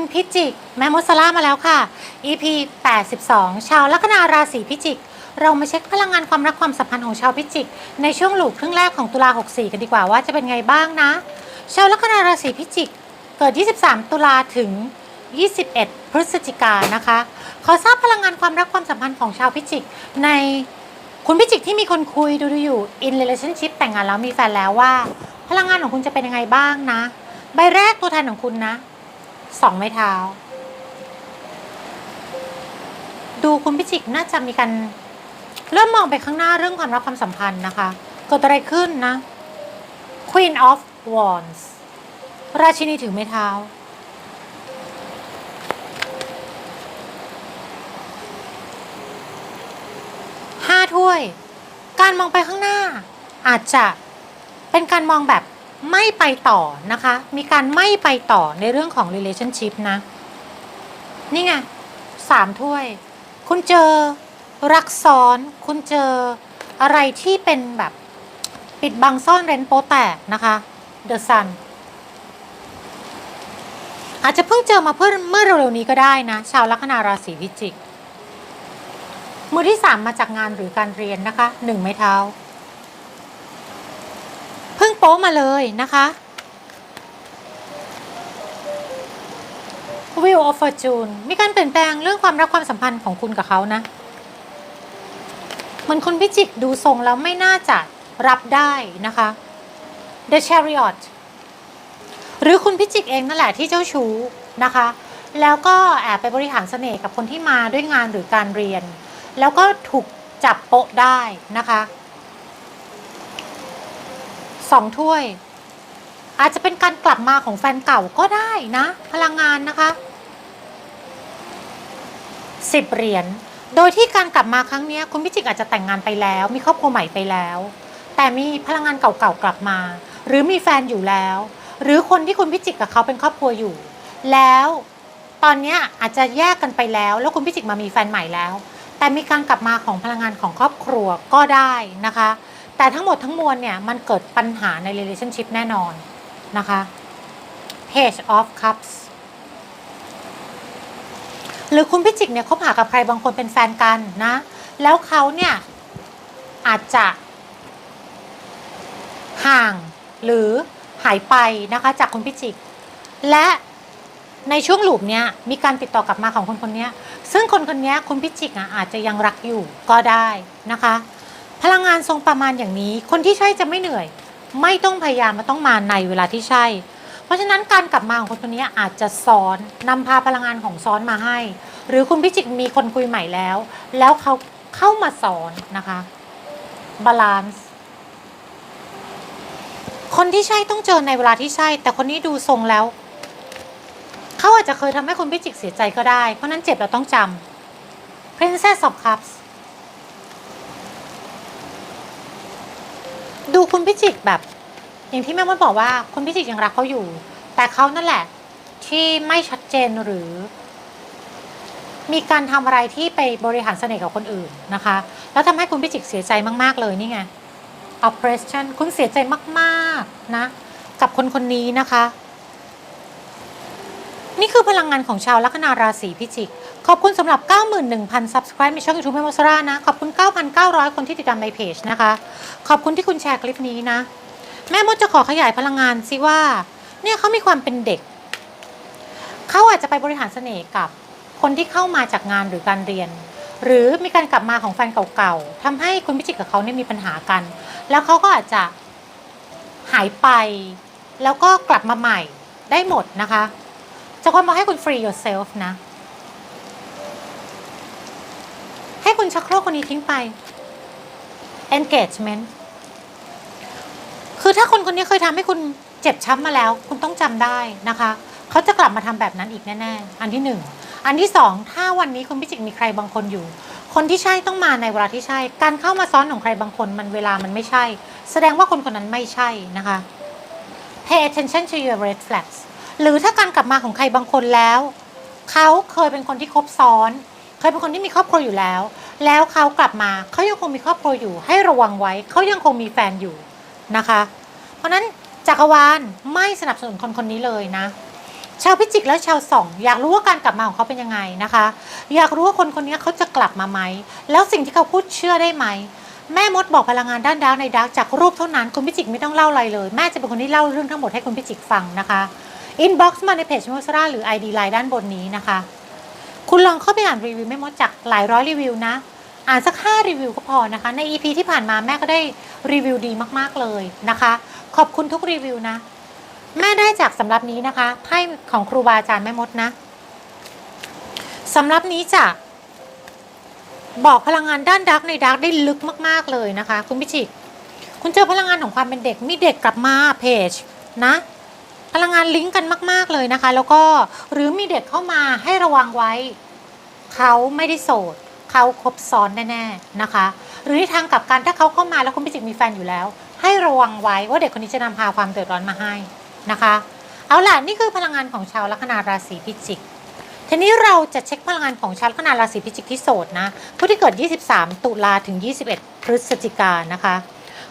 คุณพิจิก แม่มดสล่ามาแล้วค่ะ EP 82 ชาวลัคนาราศีพิจิก เรามาเช็คพลังงานความรักความสัมพันธ์ของชาวพิจิก ในช่วงหลูกครึ่งแรกของตุลา 64 กันดีกว่าว่าจะเป็นไงบ้างนะ ชาวลัคนาราศีพิจิก เกิด 23 ตุลาถึง 21 พฤศจิกายนนะคะ ขอทราบพลังงานความรักความสัมพันธ์ของชาวพิจิก ในคุณพิจิกที่มีคนคุยดูดูอยู่ in relationship แต่งงานแล้วมีแฟนแล้วว่า พลังงานของคุณจะเป็นยังไงบ้างนะ ใบแรกตัวแทนของคุณนะ สองไม้เท้า ดูคุณพิจิกน่าจะมีการเริ่มมองไปข้างหน้าเรื่องความรักความสัมพันธ์นะคะ เกิดอะไรขึ้นนะ Queen of Wands ราชินีถือไม้เท้า ห้าถ้วย การมองไปข้างหน้า อาจจะเป็นการมองแบบ ไม่ไปต่อนะคะ มีการไม่ไปต่อในเรื่องของ relationship นะ นี่ไงสามถ้วย คุณเจอรักซ้อน คุณเจออะไรที่เป็นแบบปิดบังซ่อนเร้นโปแตกนะคะ The Sun อาจจะเพิ่งเจอมาเพื่อเมื่อเร็วๆนี้ก็ได้นะ ชาวลัคนาราศีพิจิก มือที่สามมาจากงานหรือการเรียนนะคะหนึ่งไม้เท้า โป๊มาเลยนะคะ Wheel of Fortune มีการเปลี่ยนแปลงเรื่องความรักความสัมพันธ์ของคุณกับเขานะเหมือนคุณพิจิกดูทรงแล้วไม่น่าจะรับได้นะคะ The Chariot หรือคุณพิจิกเองนั่นแหละที่เจ้าชู้นะคะ แล้วก็แอบไปบริหารเสน่ห์กับคนที่มาด้วยงานหรือการเรียน แล้วก็ถูกจับโปะได้นะคะ สองถ้วย อาจจะเป็นการกลับมาของแฟนเก่าก็ได้นะ พลังงานนะคะสิบเหรียญโดยที่การกลับมาครั้งนี้คุณพิจิกอาจจะแต่งงานไปแล้ว มีครอบครัวใหม่ไปแล้ว แต่มีพลังงานเก่าๆกลับมา หรือมีแฟนอยู่แล้ว หรือคนที่คุณพิจิกกับเขาเป็นครอบครัวอยู่ แล้วตอนนี้อาจจะแยกกันไปแล้ว แล้วคุณพิจิกมามีแฟนใหม่แล้ว แต่มีการกลับมาของพลังงานของครอบครัวก็ได้นะคะ แต่ทั้งหมดทั้งมวลเนี่ย มันเกิดปัญหาใน relationship แน่นอนนะคะ Page of Cups หรือคุณพิจิกเนี่ยคบหากับใครบางคนเป็นแฟนกันนะ แล้วเขาเนี่ย อาจจะห่างหรือหายไปนะคะจากคุณพิจิก และในช่วงหลูปเนี่ยมีการติดต่อกลับมาของคนคนนี้ซึ่งคนคนนี้คุณพิจิกอะอาจจะยังรักอยู่ก็ได้นะคะ พลังงานทรงประมาณอย่างนี้ คนที่ใช่จะไม่เหนื่อย ไม่ต้องพยายามมาต้องมาในเวลาที่ใช่ เพราะฉะนั้นการกลับมาของคนคนนี้อาจจะซ้อนนำพาพลังงานของซ้อนมาให้ หรือคุณพิจิกมีคนคุยใหม่แล้ว แล้วเขาเข้ามาสอนนะคะบาลานซ์คนที่ใช่ต้องเจอในเวลาที่ใช่ แต่คนนี้ดูทรงแล้ว เขาอาจจะเคยทำให้คุณพิจิกเสียใจก็ได้ เพราะนั้นเจ็บเราต้องจำ Princess of Cups ดูคุณพิจิกแบบ อย่างที่แม่มดบอกว่าคุณพิจิกยังรักเขาอยู่ แต่เขานั่นแหละ ที่ไม่ชัดเจนหรือ มีการทำอะไรที่ไปบริหารเสน่ห์กับคนอื่นนะคะ แล้วทำให้คุณพิจิกเสียใจมาก ๆ เลยนี่ไง oppression คุณเสียใจมาก ๆ นะ กับคนคนนี้นะคะ นี่คือพลังงานของชาวลัคนาราศีพิจิก ขอบคุณสำหรับ 91,000 subscribe ในช่อง YouTube แม่มดสรานะ ขอบคุณ 9,900 คนที่ติดตามในเพจนะคะ ขอบคุณที่คุณแชร์คลิปนี้นะ แม่มดจะขอขยายพลังงานซิว่า เนี่ยเขามีความเป็นเด็ก เขาอาจจะไปบริหารเสน่ห์กับคนที่เข้ามาจากงานหรือการเรียน หรือมีการกลับมาของแฟนเก่าๆทำให้คุณพิจิกกับเขาเนี่ยมีปัญหากัน แล้วเขาก็อาจจะหายไป แล้วก็กลับมาใหม่ได้หมดนะคะ จะความบอให้คุณ free yourself นะ ให้ คุณชักโครกคนนี้ทิ้งไป engagement คือถ้าคนคนนี้เคยทำให้คุณเจ็บช้ำมาแล้ว คุณต้องจำได้นะคะเขาจะกลับมาทำแบบนั้นอีกแน่ๆ อันที่หนึ่งอันที่สองถ้าวันนี้คุณพิจิกมีใครบางคนอยู่ คนที่ใช่ต้องมาในเวลาที่ใช่ การเข้ามาซ้อนของใครบางคนมันเวลามันไม่ใช่ แสดงว่าคนคนนั้นไม่ใช่นะคะ pay attention to your red flags หรือถ้าการกลับมาของใครบางคนแล้ว เขาเคยเป็นคนที่คบซ้อน เคยเป็นคนที่มีครอบครัวอยู่แล้ว แล้วเขากลับมาเขายังคงมีครอบครัวอยู่ ให้ระวังไว้เขายังคงมีแฟนอยู่นะคะ เพราะนั้นจักรวาลไม่สนับสนุนคนคนนี้เลยนะ ชาวพิจิกและชาวสองอยากรู้ว่าการกลับมาของเขาเป็นยังไงนะคะ อยากรู้ว่าคนคนนี้เขาจะกลับมาไหมแล้วสิ่งที่เขาพูดเชื่อได้ไหมแม่มดบอกพลังงานด้านดาร์กในดาร์กจากรูปเท่านั้นคุณพิจิกไม่ต้องเล่าอะไรเลย แม่จะเป็นคนที่เล่าเรื่องทั้งหมดให้คุณพิจิกฟังนะคะอินบ็อกซ์มาในเพจโมสราหรือ ID ไลน์ด้านบนนี้นะคะ คุณลองเข้าไปอ่านรีวิวแม่มดจากหลายร้อยรีวิวนะ อ่านสักห้ารีวิวก็พอนะคะ ใน EP ที่ผ่านมาแม่ก็ได้รีวิวดีมากๆเลยนะคะ ขอบคุณทุกรีวิวนะ แม่ได้จากสำรับนี้นะคะไพ่ของครูบาอาจารย์แม่มดนะสำรับนี้จะบอกพลังงานด้านดาร์กในดาร์กได้ลึกมาก ๆเลยนะคะ คุณพิจิกคุณเจอพลังงานของความเป็นเด็กมีเด็กกลับมาเพจนะ พลังงานลิงก์กันมาก ๆ เลยนะคะ แล้วก็หรือมีเด็กเข้ามาให้ระวังไว้ เขาไม่ได้โสด เขาคบซ้อนแน่ ๆ นะคะ หรือในทางกลับกันถ้าเขาเข้ามาแล้วคุณพิจิกมีแฟนอยู่แล้ว ให้ระวังไว้ว่าเด็กคนนี้จะนำพาความเดือดร้อนมาให้นะคะ เอาล่ะนี่คือพลังงานของชาวลัคนาราศีพิจิกทีนี้เราจะเช็คพลังงานของชาวลัคนาราศีพิจิกที่โสดนะผู้ที่เกิด 23 ตุลาถึง 21 พฤศจิกายนนะคะ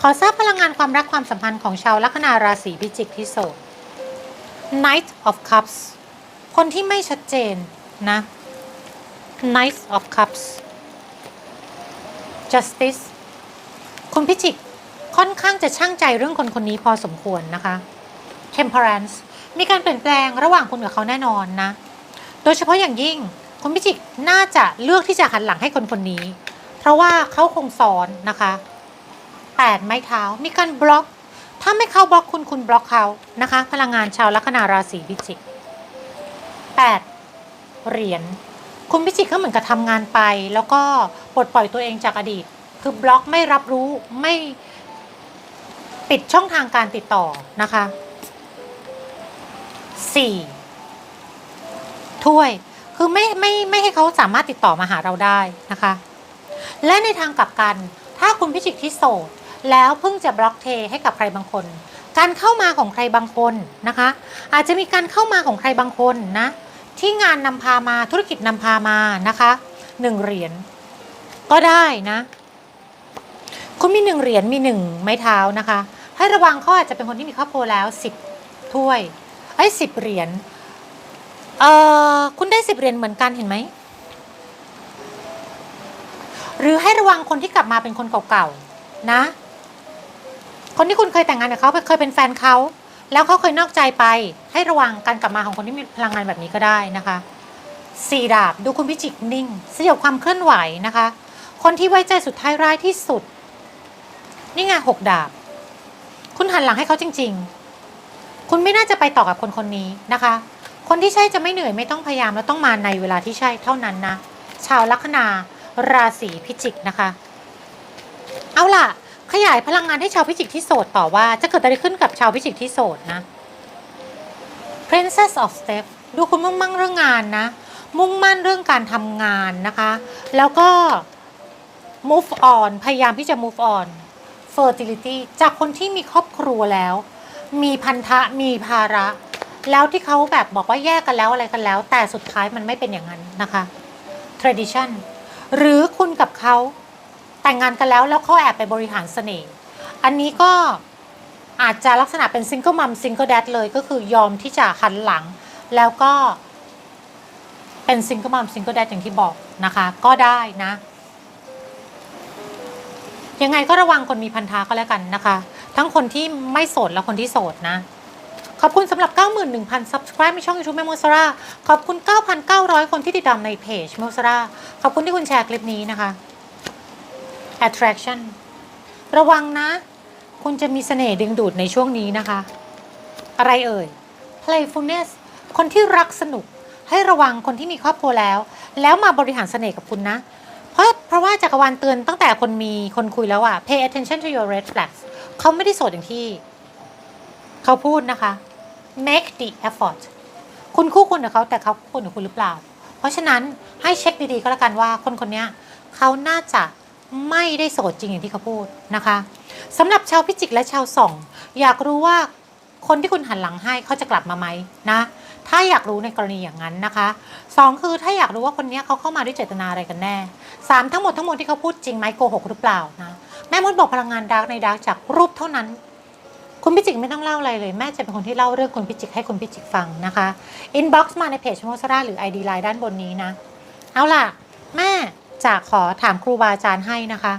ขอทราบพลังงานความรักความสัมพันธ์ของชาวลัคนาราศีพิจิกที่โสด Knight of Cups คนที่ไม่ชัดเจนนะ Knight of Cups Justice คุณพิจิกค่อนข้างจะช่างใจเรื่องคนคนนี้พอสมควรนะคะ Temperance มีการเปลี่ยนแปลงระหว่างคุณกับเขาแน่นอนนะ โดยเฉพาะอย่างยิ่งคุณพิจิกน่าจะเลือกที่จะหันหลังให้คนคนนี้ เพราะว่าเขาคงสอนนะคะแปดไม้เท้ามีการบล็อก ถ้าไม่เข้าบล็อกคุณคุณบล็อกเขานะคะ พลังงานชาวลัคนาราศีพิจิกแปดเหรียญคุณพิจิกก็เหมือนกับทำงานไป แล้วก็ปลดปล่อยตัวเองจากอดีต คือบล็อกไม่รับรู้ไม่ปิดช่องทางการติดต่อนะคะสี่ถ้วย คือไม่ไม่ไม่ให้เขาสามารถติดต่อมาหาเราได้นะคะ และในทางกลับกัน ถ้าคุณพิจิกที่โสด แล้วเพิ่งจะบล็อกเทให้กับใครบางคน การเข้ามาของใครบางคนนะคะ อาจจะมีการเข้ามาของใครบางคนนะ ที่งานนำพามาธุรกิจนำพามานะคะหนึ่งเหรียญก็ได้นะ คุณมีหนึ่งเหรียญมีหนึ่งไม้เท้านะคะ ให้ระวังเขาอาจจะเป็นคนที่มีครอบครัวแล้วสิบถ้วยไอ้สิบเหรียญเอ่อคุณได้สิบเหรียญเหมือนกันเห็นไหมหรือให้ระวังคนที่กลับมาเป็นคนเก่าๆนะ คนที่คุณเคยแต่งงานกับเขาเคยเป็นแฟนเขาแล้วเขาเคยนอกใจไป ให้ระวังการกลับมาของคนที่มีพลังงานแบบนี้ก็ได้นะคะสี่ดาบดูคุณพิจิกนิ่ง สยบความเคลื่อนไหวนะคะ คนที่ไว้ใจสุดท้ายร้ายที่สุด นี่ไงหกดาบ คุณหันหลังให้เขาจริง ๆ คุณไม่น่าจะไปต่อกับคนคนนี้นะคะ คนที่ใช่จะไม่เหนื่อยไม่ต้องพยายามแล้วต้องมาในเวลาที่ใช่เท่านั้นนะชาวลัคนาราศีพิจิกนะคะ เอาล่ะ ขยายพลังงานให้ชาวพิจิกที่โสดต่อว่าจะเกิดอะไรขึ้นกับชาวพิจิกที่โสดนะ Princess of Step ดูคุณมุ่งมั่นเรื่องงานนะ มุ่งมั่นเรื่องการทำงานนะคะ แล้วก็ move on พยายามที่จะ move on fertility จากคนที่มีครอบครัวแล้ว มีพันธะมีภาระ แล้วที่เขาแบบบอกว่าแยกกันแล้วอะไรกันแล้ว แต่สุดท้ายมันไม่เป็นอย่างนั้นนะคะ tradition หรือคุณกับเขา แต่งงานกันแล้วแล้วเขาแอบไปบริหารเสน่ห์อันนี้ก็อาจจะลักษณะเป็นซิงเกิลมัมซิงเกิลแดดเลยก็คือยอมที่จะหันหลัง แล้วก็เป็นซิงเกิลมัมซิงเกิลแดดอย่างที่บอกนะคะ ก็ได้นะ ยังไงก็ระวังคนมีพันธะก็แล้วกันนะคะ ทั้งคนที่ไม่โสดและคนที่โสดนะ ขอบคุณสำหรับ 91,000 subscribe ในช่อง YouTube แมโมซาร่าขอบคุณ 9,900 คนที่ติดตามในเพจแมโมซาร่าขอบคุณที่คุณแชร์คลิปนี้นะคะ attraction ระวังนะ คุณจะมีเสน่ห์ดึงดูดในช่วงนี้นะคะ อะไรเอ่ย playfulness คนที่รักสนุก ให้ระวังคนที่มีครอบครัวแล้ว แล้วมาบริหารเสน่ห์กับคุณนะ เพราะเพราะว่าจักรวาลเตือนตั้งแต่คนมีคนคุยแล้วอะ pay attention to your red flags เขาไม่ได้โสดอย่างที่ เขาพูดนะคะ make the effort คุณคู่ควรกับเขาแต่เขาคู่ควรกับคุณหรือเปล่า เพราะฉะนั้นให้เช็คดีๆก็แล้วกันว่าคนคนนี้เขาน่าจะ ไม่ได้โสดจริงอย่างที่เขาพูดนะคะสำหรับชาวพิจิกและชาวส่อง อยากรู้ว่าคนที่คุณหันหลังให้เขาจะกลับมาไหมนะ ถ้าอยากรู้ในกรณีอย่างนั้นนะคะสองคือถ้าอยากรู้ว่าคนนี้เขาเข้ามาด้วยเจตนาอะไรกันแน่สามทั้งหมดทั้งมวลที่เขาพูดจริงไหมโกหกหรือเปล่านะแม่มดบอกพลังงานดาร์กในดาร์กจากรูปเท่านั้น คุณพิจิกไม่ต้องเล่าอะไรเลย แม่จะเป็นคนที่เล่าเรื่องคุณพิจิกให้คุณพิจิกฟังนะคะอินบ็อกซ์มาในเพจโมสราหรือ ID ไลน์ด้านบนนี้นะ เอาล่ะ แม่ จะขอถามครูบาอาจารย์ให้นะคะ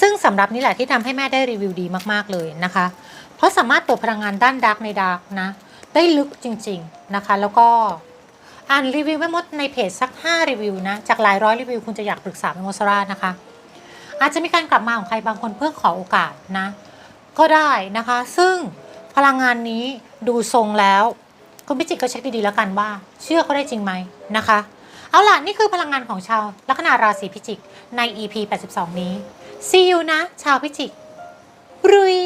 ซึ่งสำหรับนี่แหละที่ทำให้แม่ได้รีวิวดีมากๆเลยนะคะ เพราะสามารถตรวจพลังงานด้านดาร์กในดาร์กนะ ได้ลึกจริง ๆนะคะ แล้วก็อ่านรีวิวแม่มดในเพจสัก 5 รีวิวนะจากหลายร้อยรีวิวคุณจะอยากปรึกษาแม่มดสรานะคะ อาจจะมีการกลับมาของใครบางคนเพื่อขอโอกาสนะ ก็ได้นะคะ ซึ่งพลังงานนี้ดูทรงแล้ว คุณพิจิตก็เช็คดีๆแล้วกันว่า เชื่อเขาได้จริงไหมนะคะ เอาล่ะ นี่คือพลังงานของชาวลัคนาราศีพิจิกใน EP 82 นี้ See you นะ ชาวพิจิก รุย